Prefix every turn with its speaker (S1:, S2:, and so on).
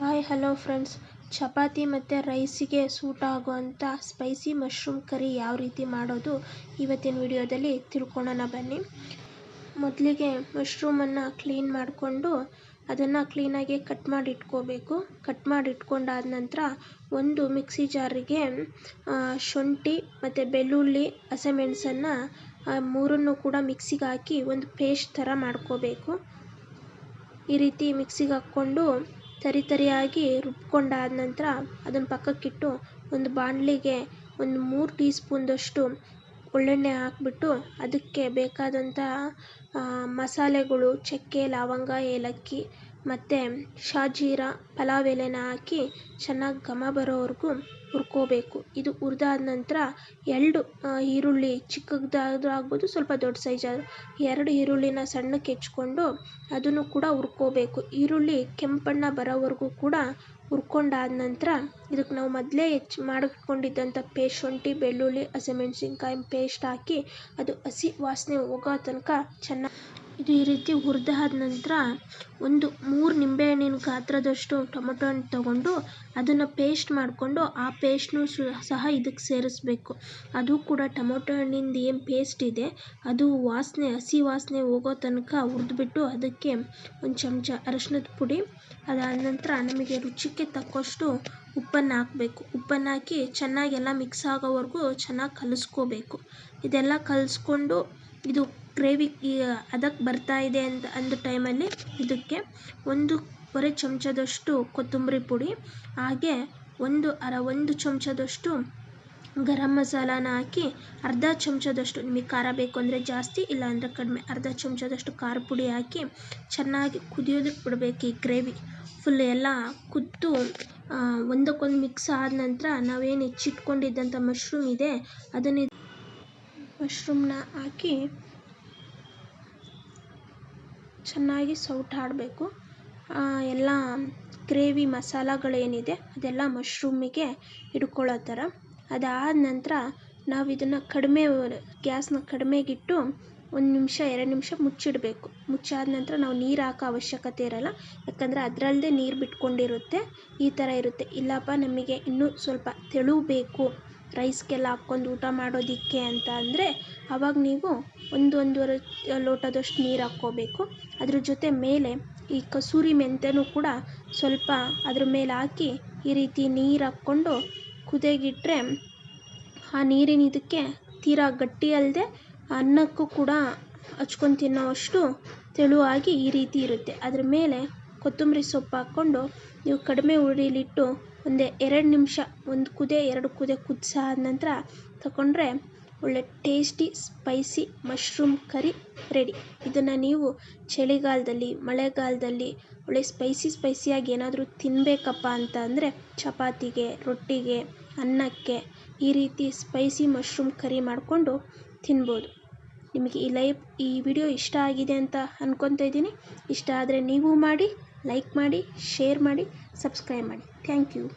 S1: Hi hello friends chapati ಮತ್ತು ರೈಸಿಗೆ suit ಆಗುವಂಥ ಸ್ಪೈಸಿ ಮಶ್ರೂಮ್ ಕರಿ ಯಾವ ರೀತಿ ಮಾಡೋದು ಇವತ್ತಿನ ವಿಡಿಯೋದಲ್ಲಿ ತಿಳ್ಕೊಳ್ಳೋಣ ಬನ್ನಿ. ಮೊದಲಿಗೆ ಮಶ್ರೂಮನ್ನು ಕ್ಲೀನ್ ಮಾಡಿಕೊಂಡು ಅದನ್ನು ಕ್ಲೀನಾಗಿ ಕಟ್ ಮಾಡಿ ಇಟ್ಕೋಬೇಕು ಕಟ್ ಮಾಡಿ ಇಟ್ಕೊಂಡಾದ ನಂತರ ಒಂದು ಮಿಕ್ಸಿ ಜಾರಿಗೆ ಶುಂಠಿ ಮತ್ತು ಬೆಳ್ಳುಳ್ಳಿ, ಹಸಿಮೆಣಸನ್ನು ಮೂರನ್ನು ಕೂಡ ಮಿಕ್ಸಿಗೆ ಹಾಕಿ ಒಂದು ಪೇಸ್ಟ್ ಥರ ಮಾಡ್ಕೋಬೇಕು. ಈ ರೀತಿ ಮಿಕ್ಸಿಗೆ ಹಾಕ್ಕೊಂಡು ತರಿ ತರಿಯಾಗಿ ರುಬ್ಕೊಂಡಾದ ನಂತರ ಅದನ್ನು ಪಕ್ಕಕ್ಕಿಟ್ಟು ಒಂದು ಬಾಣಲಿಗೆ ಒಂದು ಮೂರು ಟೀ ಸ್ಪೂನ್ದಷ್ಟು ಒಳ್ಳೆಣ್ಣೆ ಹಾಕ್ಬಿಟ್ಟು ಅದಕ್ಕೆ ಬೇಕಾದಂಥ ಮಸಾಲೆಗಳು, ಚಕ್ಕೆ, ಲವಂಗ, ಏಲಕ್ಕಿ ಮತ್ತು ಶಾಜೀರ ಪಲಾವ್ ಎಲೆನ ಹಾಕಿ ಚೆನ್ನಾಗಿ ಘಮ ಬರೋವರೆಗೂ ಹುರ್ಕೋಬೇಕು. ಇದು ಹುರಿದಾದ ನಂತರ ಎರಡು ಈರುಳ್ಳಿ ಚಿಕ್ಕದಾದ್ರೂ ಆಗ್ಬೋದು ಸ್ವಲ್ಪ ದೊಡ್ಡ ಸೈಜ್ ಆದರೂ ಎರಡು ಈರುಳ್ಳಿನ ಸಣ್ಣಕ್ಕೆ ಹೆಚ್ಕೊಂಡು ಅದನ್ನು ಕೂಡ ಹುರ್ಕೊಬೇಕು. ಈರುಳ್ಳಿ ಕೆಂಪಣ್ಣ ಬರೋವರೆಗೂ ಕೂಡ ಹುರ್ಕೊಂಡಾದ ನಂತರ ಇದಕ್ಕೆ ನಾವು ಮೊದಲೇ ಹೆಚ್ಚು ಮಾಡಿಟ್ಕೊಂಡಿದ್ದಂಥ ಪೇಸ್ಟ್, ಶುಂಠಿ, ಬೆಳ್ಳುಳ್ಳಿ, ಹಸಿಮೆಣ್ಸಿನ್ಕಾಯಿ, ಪೇಸ್ಟ್ ಹಾಕಿ ಅದು ಹಸಿ ವಾಸನೆ ಹೋಗೋ ತನಕ ಚೆನ್ನಾಗಿ ಇದು ಈ ರೀತಿ ಹುರಿದಾದ ನಂತರ ಒಂದು ಮೂರು ನಿಂಬೆಹಣ್ಣಿನ ಗಾತ್ರದಷ್ಟು ಟೊಮೊಟೊ ಹಣ್ಣು ತಗೊಂಡು ಅದನ್ನು ಪೇಸ್ಟ್ ಮಾಡಿಕೊಂಡು ಆ ಪೇಸ್ಟ್ನು ಸಹ ಇದಕ್ಕೆ ಸೇರಿಸ್ಬೇಕು. ಅದು ಕೂಡ ಟೊಮೊಟೊ ಹಣ್ಣಿಂದು ಏನು ಪೇಸ್ಟ್ ಇದೆ, ಅದು ವಾಸನೆ, ಹಸಿ ವಾಸನೆ ಹೋಗೋ ತನಕ ಹುರಿದ್ಬಿಟ್ಟು ಅದಕ್ಕೆ ಒಂದು ಚಮಚ ಅರಶಿನದ ಪುಡಿ, ಅದಾದ ನಂತರ ನಮಗೆ ರುಚಿಗೆ ತಕ್ಕಷ್ಟು ಉಪ್ಪನ್ನು ಹಾಕಬೇಕು. ಉಪ್ಪನ್ನು ಹಾಕಿ ಚೆನ್ನಾಗಿ ಎಲ್ಲ ಮಿಕ್ಸ್ ಆಗೋವರೆಗೂ ಚೆನ್ನಾಗಿ ಕಲಿಸ್ಕೋಬೇಕು. ಇದೆಲ್ಲ ಕಲಿಸ್ಕೊಂಡು ಇದು ಗ್ರೇವಿ ಅದಕ್ಕೆ ಬರ್ತಾ ಇದೆ ಅಂತ ಅಂದ ಟೈಮಲ್ಲಿ ಇದಕ್ಕೆ ಒಂದೂವರೆ ಚಮಚದಷ್ಟು ಕೊತ್ತಂಬರಿ ಪುಡಿ, ಹಾಗೆ ಒಂದು ಅರ ಒಂದು ಚಮಚದಷ್ಟು ಗರಂ ಮಸಾಲಾನ ಹಾಕಿ ಅರ್ಧ ಚಮಚದಷ್ಟು, ನಿಮಗೆ ಖಾರ ಬೇಕು ಅಂದರೆ ಜಾಸ್ತಿ, ಇಲ್ಲ ಅಂದರೆ ಕಡಿಮೆ, ಅರ್ಧ ಚಮಚದಷ್ಟು ಖಾರ ಪುಡಿ ಹಾಕಿ ಚೆನ್ನಾಗಿ ಕುದಿಯೋದಕ್ಕೆ ಬಿಡಬೇಕು ಈ ಗ್ರೇವಿ. ಫುಲ್ ಎಲ್ಲ ಕುದ್ದು ಒಂದಕ್ಕೊಂದು ಮಿಕ್ಸ್ ಆದ ನಂತರ ನಾವೇನು ಹೆಚ್ಚಿಟ್ಕೊಂಡಿದ್ದಂಥ ಮಶ್ರೂಮ್ ಇದೆ ಅದನ್ನು ಮಶ್ರೂಮ್ನ ಹಾಕಿ ಚೆನ್ನಾಗಿ ಸೌಟಾಡಬೇಕು ಎಲ್ಲ ಗ್ರೇವಿ ಮಸಾಲಗಳೇನಿದೆ ಅದೆಲ್ಲ ಮಶ್ರೂಮಿಗೆ ಹಿಡ್ಕೊಳ್ಳೋ ಥರ ಅದಾದ ನಂತರ ನಾವು ಇದನ್ನು ಕಡಿಮೆ ಗ್ಯಾಸ್ನ ಕಡಿಮೆಗಿಟ್ಟು ಒಂದು ನಿಮಿಷ, ಎರಡು ನಿಮಿಷ ಮುಚ್ಚಿಡಬೇಕು. ಮುಚ್ಚಾದ ನಂತರ ನಾವು ನೀರು ಹಾಕೋ ಅವಶ್ಯಕತೆ ಇರಲ್ಲ. ಯಾಕಂದರೆ ಅದರಲ್ಲದೆ ನೀರು ಬಿಟ್ಕೊಂಡಿರುತ್ತೆ, ಈ ಥರ ಇರುತ್ತೆ. ಇಲ್ಲಪ್ಪ, ನಮಗೆ ಇನ್ನೂ ಸ್ವಲ್ಪ ತೆಳು ಬೇಕು. ರೈಸ್ಗೆಲ್ಲ ಹಾಕ್ಕೊಂಡು ಊಟ ಮಾಡೋದಕ್ಕೆ ಅಂತ ಅಂದರೆ ಆವಾಗ ನೀವು ಒಂದು ಒಂದೂವರೆ ಲೋಟದಷ್ಟು ನೀರು ಹಾಕ್ಕೋಬೇಕು. ಅದ್ರ ಜೊತೆ ಮೇಲೆ ಈ ಕಸೂರಿ ಮೆಂತ್ಯನೂ ಕೂಡ ಸ್ವಲ್ಪ ಅದ್ರ ಮೇಲೆ ಹಾಕಿ ಈ ರೀತಿ ನೀರು ಹಾಕ್ಕೊಂಡು ಕುದಿಯೋಗಿಟ್ರೆ ಆ ನೀರಿನ ಇದಕ್ಕೆ ತೀರಾ ಗಟ್ಟಿ ಅಲ್ಲದೆ ಅನ್ನಕ್ಕೂ ಕೂಡ ಹಚ್ಕೊಂಡು ತಿನ್ನೋವಷ್ಟು ತೆಳುವಾಗಿ ಈ ರೀತಿ ಇರುತ್ತೆ. ಅದ್ರ ಮೇಲೆ ಕೊತ್ತಂಬರಿ ಸೊಪ್ಪು ಹಾಕ್ಕೊಂಡು ನೀವು ಕಡಿಮೆ ಉರಿಲಿಟ್ಟು ಒಂದು ಎರಡು ನಿಮಿಷ, ಒಂದು ಕುದಿ, ಎರಡು ಕುದಿ ಕುದ್ಸಾದ ನಂತರ ತಗೊಂಡ್ರೆ ಒಳ್ಳೆ tasty spicy mushroom curry ready ಇದನ್ನು ನೀವು ಚಳಿಗಾಲದಲ್ಲಿ, ಮಳೆಗಾಲದಲ್ಲಿ ಒಳ್ಳೆ ಸ್ಪೈಸಿ ಸ್ಪೈಸಿಯಾಗಿ ಏನಾದರೂ ತಿನ್ನಬೇಕಪ್ಪ ಅಂತ ಅಂದರೆ ಚಪಾತಿಗೆ, ರೊಟ್ಟಿಗೆ, ಅನ್ನಕ್ಕೆ ಈ ರೀತಿ ಸ್ಪೈಸಿ ಮಶ್ರೂಮ್ ಕರಿ ಮಾಡಿಕೊಂಡು ತಿನ್ಬೋದು. ನಿಮಗೆ ಈ ಲೈವ್, ಈ ವಿಡಿಯೋ ಇಷ್ಟ ಆಗಿದೆ ಅಂತ ಅಂದ್ಕೊತಾ ಇದ್ದೀನಿ. ಇಷ್ಟ ಆದರೆ ನೀವು ಮಾಡಿ, ಲೈಕ್ ಮಾಡಿ, ಶೇರ್ ಮಾಡಿ, ಸಬ್ಸ್ಕ್ರೈಬ್ ಮಾಡಿ. Thank you.